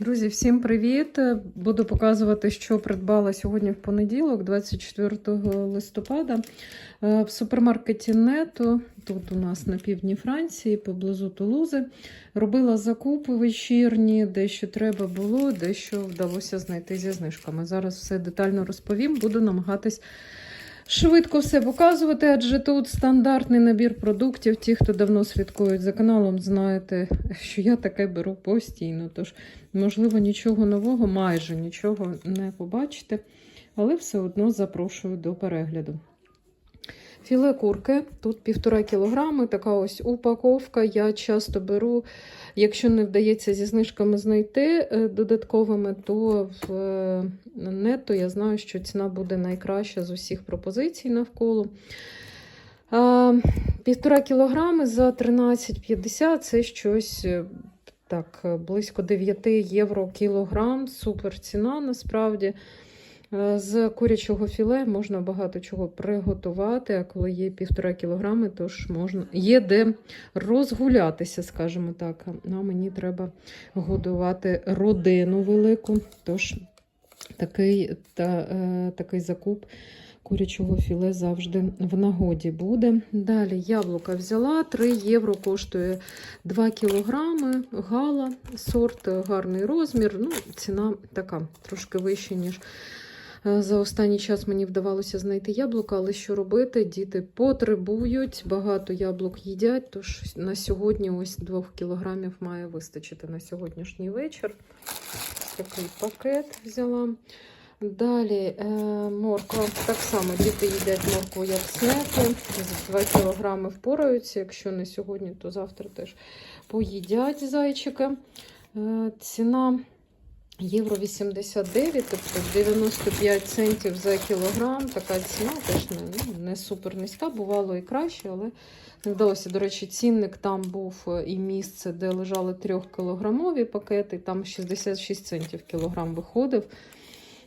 Друзі, всім привіт! Буду показувати, що придбала сьогодні в понеділок, 24 листопада. Е, В супермаркеті Нето, тут у нас на півдні Франції, поблизу Тулузи. Робила закупи вечірні, дещо треба було, дещо вдалося знайти зі знижками. Зараз все детально розповім, буду намагатись швидко все показувати, адже тут стандартний набір продуктів. Ті, хто давно слідкують за каналом, знаєте, що я таке беру постійно. Тож, можливо, нічого нового, майже нічого не побачите, але все одно запрошую до перегляду. Філе курки, тут півтора кілограми, така ось упаковка. Я часто беру, якщо не вдається зі знижками знайти е, додатковими, то в е, нетто я знаю, що ціна буде найкраща з усіх пропозицій навколо. Півтора кілограми за 13,50 це щось е, так, близько 9 євро кілограм. Супер ціна насправді. Е, З курячого філе можна багато чого приготувати, а коли є півтора кілограми, то ж можна є де розгулятися, скажімо так. А мені треба годувати родину велику. Тож такий, та, е, такий закуп курячого філе завжди в нагоді буде. Далі яблука взяла, 3 євро коштує 2 кілограми. Гала, сорт, гарний розмір. Ну, ціна така трошки вища, ніж. Е, За останній час мені вдавалося знайти яблука, але що робити? Діти потребують, багато яблук їдять, тож на сьогодні ось 2 кілограмів має вистачити на сьогоднішній вечір. Такий пакет взяла. Далі е, морква. Так само діти їдять моркву як снеки. З 2 кілограми впораються. Якщо не сьогодні, то завтра теж поїдять зайчики. Е, ціна Євро 89, тобто 95 центів за кілограм. Така ціна теж не, ну, не супер низька, бувало і краще, але не вдалося. До речі, цінник там був е, і місце, де лежали 3-кілограмові пакети, там 66 центів кілограм виходив.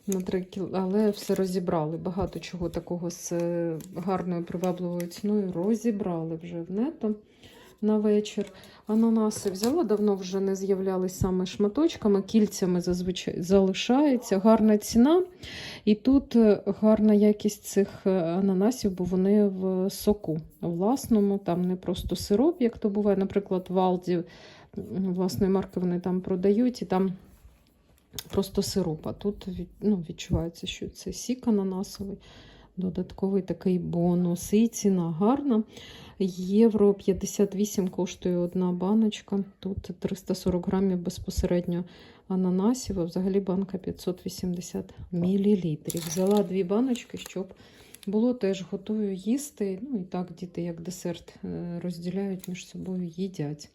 На 3 кіл... Але все розібрали. Багато чого такого з е, гарною привабливою ціною розібрали вже в нето на вечір. Ананаси взяла, давно вже не з'являлись саме шматочками, кільцями зазвичай залишається. Гарна ціна. І тут е, гарна якість цих е, ананасів, бо вони в соку власному, там не просто сироп, як то буває, наприклад, в Алді власної марки вони там продають, і там просто сироп. А тут ну, відчувається, що це сік ананасовий. Додатковий такий бонус. І ціна гарна. Євро 58 коштує одна баночка. Тут 340 грамів безпосередньо ананасів, а взагалі банка 580 мл. Взяла дві баночки, щоб було теж готую їсти. Ну і так діти, як десерт, е, розділяють між собою, їдять.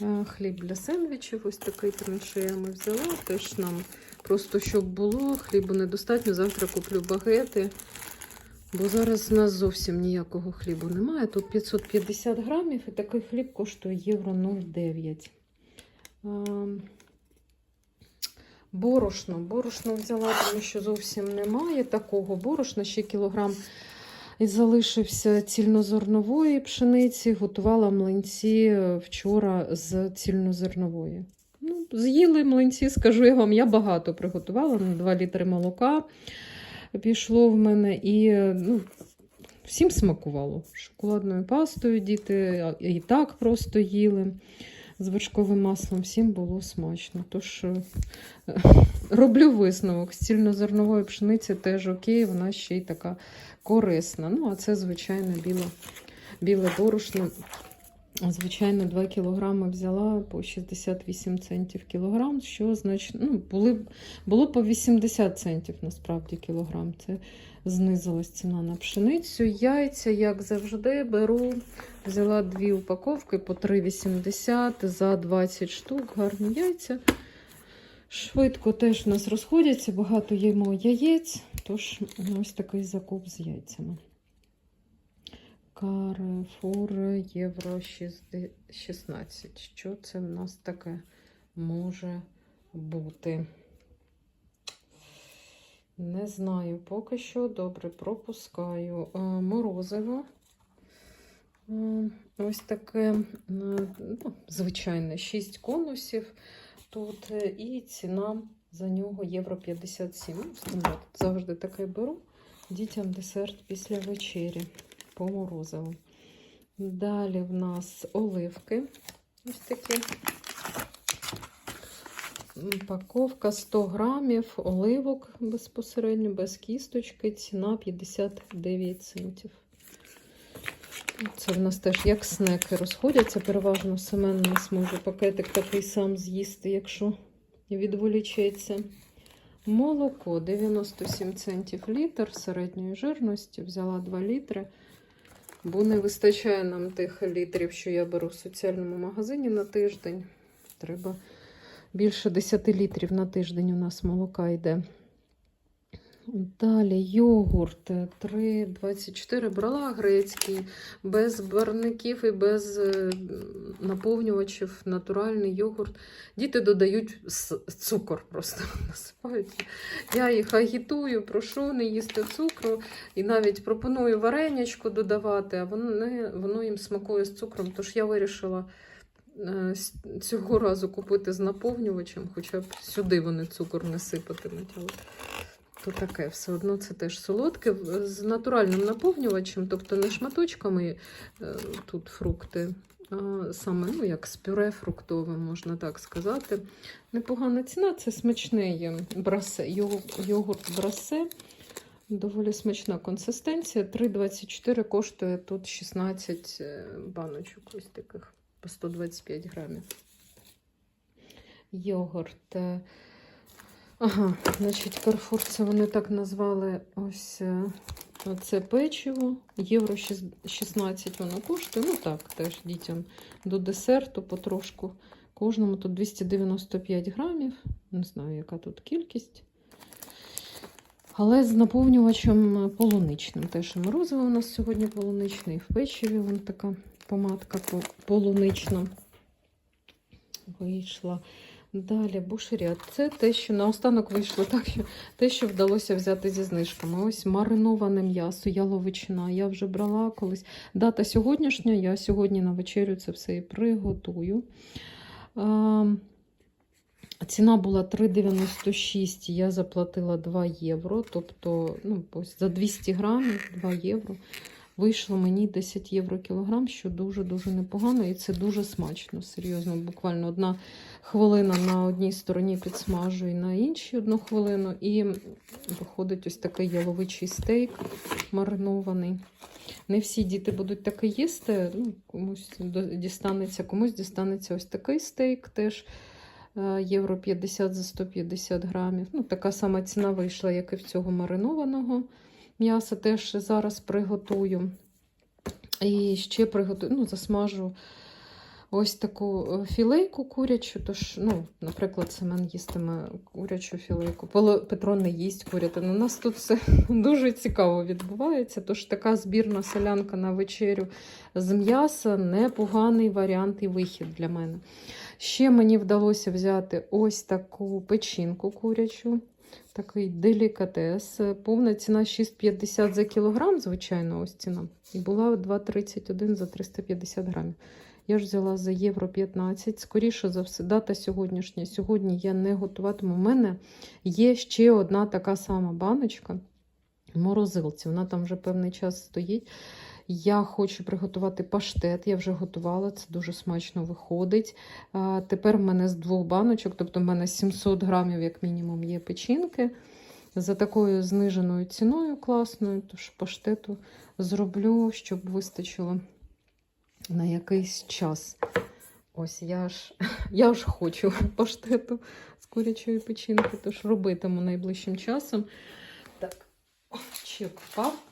А, Хліб для сендвічів, ось такий траншеями взяла. Теж нам просто щоб було, хлібу недостатньо. Завтра куплю багети. Бо зараз у нас зовсім ніякого хлібу немає. Тут 550 грамів і такий хліб коштує євро 0,9. Борошно. Борошно взяла, тому що зовсім немає такого борошна. Ще кілограм і залишився цільнозернової пшениці. Готувала млинці вчора з цільнозернової. Ну, з'їли млинці, скажу я вам, я багато приготувала, на 2 літри молока пішло в мене і ну, всім смакувало. Шоколадною пастою діти і так просто їли. З вершковим маслом всім було смачно. Тож е, роблю висновок. З цільнозернової пшениці теж окей, вона ще й така корисна. Ну, а це, звичайно, біле, біле борошно. Звичайно, 2 кілограми взяла по 68 центів кілограм, що значить, ну, були, було по 80 центів насправді кілограм. Це знизилась ціна на пшеницю. Яйця, як завжди, беру. Взяла дві упаковки по 3,80 за 20 штук. Гарні яйця. Швидко теж у нас розходяться, багато їмо яєць, тож ось такий закуп з яйцями. Карфур євро 16. Що це в нас таке може бути? Не знаю, поки що добре пропускаю. Е, Морозиво. Ось таке, е, ну, звичайне, 6 конусів. тут е, і ціна за нього євро 57. Ну. Завжди таке беру. Дітям десерт після вечері по. Далі в нас оливки. Ось такі. Упаковка 100 грамів оливок безпосередньо, без кісточки. Ціна 59 центів. Це в нас теж як снеки розходяться. Переважно Семен у нас може пакетик такий сам з'їсти, якщо відволічеться. Молоко 97 центів літр середньої жирності. Взяла 2 літри, бо не вистачає нам тих літрів, що я беру в соціальному магазині на тиждень. Треба більше 10 літрів на тиждень у нас молока йде. Далі йогурт е, 3,24 брала грецький, без барників і без е, наповнювачів, натуральний йогурт. Діти додають цукор просто насипають. Я їх агітую, прошу не їсти цукру і навіть пропоную варенячку додавати, а вони, воно їм смакує з цукром. Тож я вирішила е, цього разу купити з наповнювачем, хоча б сюди вони цукор не сипатимуть. То таке, все одно це теж солодке з натуральним наповнювачем, тобто не шматочками е, тут фрукти, а саме ну, як з пюре фруктовим, можна так сказати. Непогана ціна, це смачний е, брасе, йогурт брасе. Доволі смачна консистенція. 3,24 коштує тут 16 е, баночок, ось таких по 125 грамів. Йогурт. Ага, значить, Carrefour це вони так назвали ось е, це печиво. Євро 16 воно коштує. Ну так, теж дітям до десерту потрошку. Кожному тут 295 грамів. Не знаю, яка тут кількість. Але з наповнювачем полуничним. Теж морозиво у нас сьогодні полуничне, і в печиві вон така помадка по- полунична вийшла. Далі бушерят. Це те, що наостанок вийшло так, що те, що вдалося взяти зі знижками. Ось мариноване м'ясо, яловичина. Я вже брала колись. Дата сьогоднішня, я сьогодні на вечерю це все і приготую. Ціна була 3,96, я заплатила 2 євро. Тобто ну, ось за 200 грамів 2 євро. Вийшло мені 10 євро кілограм, що дуже-дуже непогано, і це дуже смачно. Серйозно, буквально одна хвилина на одній стороні підсмажую, на іншій одну хвилину. І виходить ось такий яловичий стейк маринований. Не всі діти будуть таке їсти. Ну, комусь дістанеться, комусь дістанеться ось такий стейк теж. е, Євро 50 за 150 грамів. Ну, така сама ціна вийшла, як і в цього маринованого м'яса. Теж зараз приготую. І ще приготую, ну, засмажу ось таку е, філейку курячу. Тож, ну, наприклад, Семен їстиме курячу філейку. Петро не їсть курятину. У нас тут все дуже цікаво відбувається. Тож така збірна селянка на вечерю з м'яса непоганий варіант і вихід для мене. Ще мені вдалося взяти ось таку печінку курячу. Такий делікатес. Повна ціна 6,50 за кілограм, звичайно, ось ціна. І була 2,31 за 350 грамів. Я ж взяла за євро 15. Скоріше за все, дата сьогоднішня. Сьогодні я не готуватиму. У мене є ще одна така сама баночка в морозилці. Вона там вже певний час стоїть. Я хочу приготувати паштет. Я вже готувала, це дуже смачно виходить. Тепер в мене з двох баночок, тобто в мене 700 грамів, як мінімум, є печінки. За такою зниженою ціною класною, тож паштету зроблю, щоб вистачило на якийсь час. Ось я ж, я ж хочу паштету з курячої печінки, тож робитиму найближчим часом. Так, чек впав.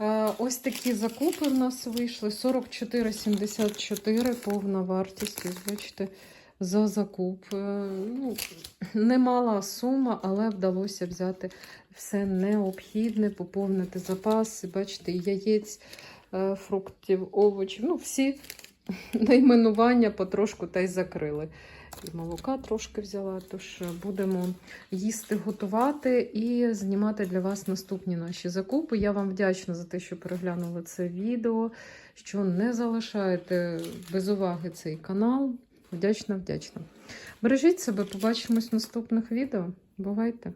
Е, Ось такі закупи в нас вийшли. 44,74 повна вартість. Бачите, за закуп. Е, Ну, немала сума, але вдалося взяти все необхідне, поповнити запаси. Бачите, яєць, е, фруктів, овочів. Ну, всі найменування потрошку та й закрили. І молока трошки взяла, тож будемо їсти, готувати і знімати для вас наступні наші закупи. Я вам вдячна за те, що переглянули це відео, що не залишаєте без уваги цей канал. Вдячна, вдячна. Бережіть себе, побачимось в наступних відео. Бувайте!